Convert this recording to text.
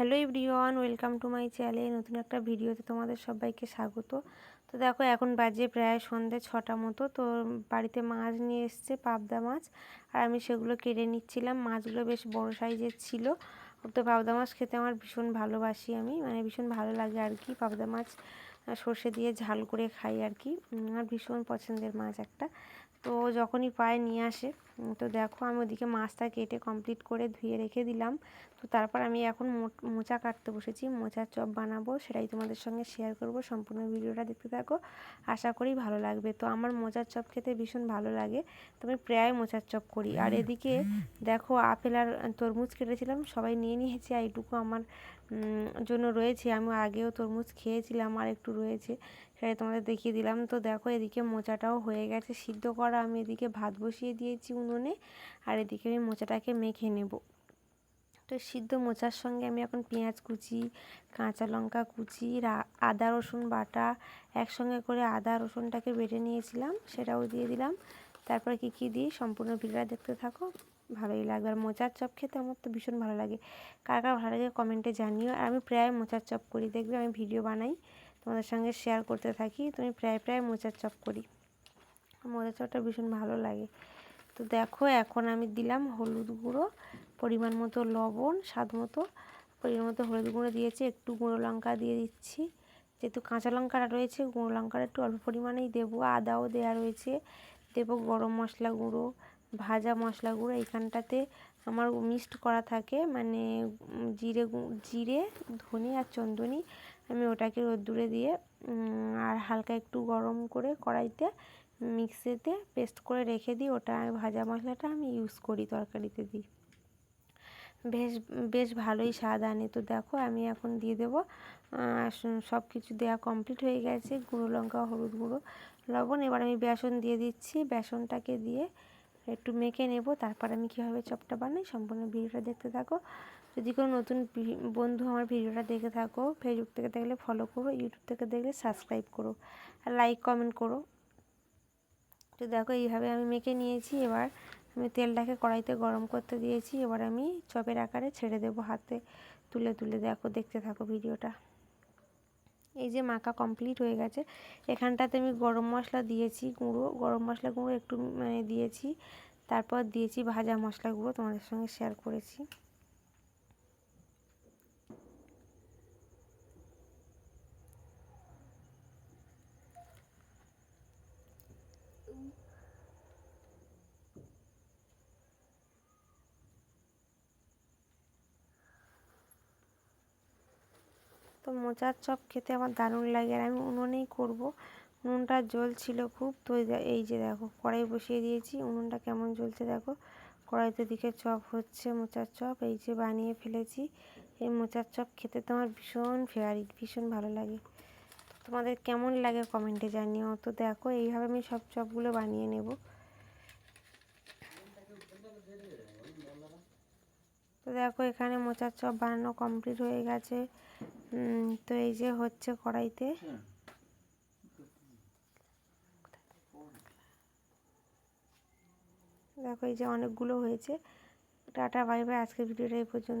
Hello everyone, welcome to my channel. নতুন একটা ভিডিওতে তোমাদের সবাইকে স্বাগত। তো দেখো, এখন বাজে প্রায় সন্ধে ছটা মতো। তো বাড়িতে মাছ নিয়ে এসছে, পাবদা মাছ। আর আমি সেগুলো কেটে নিচ্ছিলাম। মাছগুলো বেশ বড় সাইজের ছিল। তো পাবদা মাছ খেতে আমার ভীষণ ভালোবাসি আমি। মানে ভীষণ ভালো লাগে আর কি। পাবদা মাছ সর্ষে দিয়ে ঝাল করে খাই আর কি। আমার ভীষণ পছন্দের মাছ একটা। তো যখনই পায় নিয়ে আসে। তো দেখো আমি ওদিকে মাছটা কেটে কমপ্লিট করে ধুয়ে রেখে দিলাম। তো তারপর আমি এখন মোচা কাটতে বসেছি। মোচার চপ বানাবো, সেটাই তোমাদের সঙ্গে শেয়ার করব। সম্পূর্ণ ভিডিওটা দেখতে থাকো। আশা করি ভালো লাগবে। তো আমার মোচার চপ খেতে ভীষণ ভালো লাগে। তো আমি প্রায় মোচার চপ করি। আর এদিকে দেখো আপেল আর তরমুজ কেটেছিলাম। সবাই নিয়ে নিয়েছি আর এইটুকু আমার জন্য রয়েছে। আমি আগেও তরমুজ খেয়েছিলাম আর একটু রয়েছে। সেটাই তোমাদের দেখিয়ে দিলাম। তো দেখো এদিকে মোচাটাও হয়ে গেছে সিদ্ধ করা। আমি এদিকে ভাত বসিয়ে দিয়েছি উনুনে। আর এদিকে আমি মোচাটাকে মেখে নেব। তো সিদ্ধ মোচার সঙ্গে আমি এখন পেঁয়াজ কুচি, কাঁচা লঙ্কা কুচি আদা, রসুন বাটা একসঙ্গে করে আদা, রসুনটাকে বেটে নিয়েছিলাম, সেটাও দিয়ে দিলাম। তারপরে কী কী দিই সম্পূর্ণ ভিডিওটা দেখতে থাকো, ভালোই লাগবে। আর মোচার চপ খেতে আমার তো ভীষণ ভালো লাগে। কার কার ভালো লাগে কমেন্টে জানিও। আর আমি প্রায় মোচার চপ করি, দেখবে আমি ভিডিও বানাই, তোমাদের সঙ্গে শেয়ার করতে থাকি। তুমি প্রায় প্রায় মোচার চপ করি। মোচার চপটা ভীষণ ভালো লাগে। তো দেখো, এখন আমি দিলাম হলুদ গুঁড়ো, পরিমাণ মতো লবণ, স্বাদ মতো, পরিমাণ মতো হলুদ গুঁড়ো দিয়েছি, একটু গুঁড়ো লঙ্কা দিয়ে দিচ্ছি। যেহেতু কাঁচা লঙ্কাটা রয়েছে, গুঁড়ো লঙ্কাটা একটু অল্প পরিমাণেই দেবো। আদাও দেওয়া রয়েছে, দেবো গরম মশলা গুঁড়ো, ভাজা মশলা গুঁড়ো, এইখানটাতে আমার মিক্সড করা থাকে মানে জিরে জিরে, ধনে আর চন্দনি আমি ওটাকে রোদ্দুরে দিয়ে আর হালকা একটু গরম করে কড়াইতে মিক্সিতে পেস্ট করে রেখে দিই। ওটা ভাজা মশলাটা আমি ইউজ করি, তরকারিতে দিই। বেশ বেশ ভালোই স্বাদ আনে। তো দেখো আমি এখন দিয়ে দেবো সব কিছু দেওয়া কমপ্লিট হয়ে গেছে। গুঁড়ো লঙ্কা, হলুদ গুঁড়ো, লবণ। এবার আমি বেসন দিয়ে দিচ্ছি। বেসনটাকে দিয়ে একটু মেখে নেব, তারপর আমি কীভাবে চপটা বানাই সম্পূর্ণ ভিডিওটা দেখতে থাকো। যদি কোনো নতুন বন্ধু আমার ভিডিওটা দেখে থাকো ফেসবুক থেকে দেখলে ফলো করো ইউটিউব থেকে দেখলে সাবস্ক্রাইব করো, আর লাইক কমেন্ট করো। তো দেখো এইভাবে আমি মেখে নিয়েছি, এবার আমি তেলটাকে কড়াইতে গরম করতে দিয়েছি, এবার আমি চপের আকারে ছেড়ে দেব হাতে, তুলে তুলে দেখো, দেখতে থাকো ভিডিওটা। এই যে মাখা কমপ্লিট হয়ে গেছে। এখানটাতে আমি গরম মশলা দিয়েছি গুঁড়ো, গরম মশলা গুঁড়ো একটু মানে দিয়েছি। তারপর দিয়েছি ভাজা মশলা গুঁড়ো তোমাদের সঙ্গে শেয়ার করেছি। তো মোচার চপ খেতে আমার দারুণ লাগে আর আমি উনুনেই করব। উনুনটা জ্বলছিল খুব, তো এই যে দেখো, কড়াই বসিয়ে দিয়েছি, উনুনটা কেমন জ্বলছে দেখো। কড়াইতে দিকে চপ হচ্ছে মোচার চপ, এই যে বানিয়ে ফেলেছি। এই মোচার চপ খেতে তো আমার ভীষণ ফেভারিট ভীষণ ভালো লাগে। তোমাদের কেমন লাগে কমেন্টে জানিও। তো দেখো, এইভাবে আমি সব চপগুলো বানিয়ে নেব। তো দেখো, এখানে মোচার চপ বানানো কমপ্লিট হয়ে গেছে। তো এই যে হচ্ছে কড়াইতে। দেখো এই যে অনেকগুলো হয়েছে। Tata, bye bye. আজকের ভিডিওটা এই পর্যন্ত।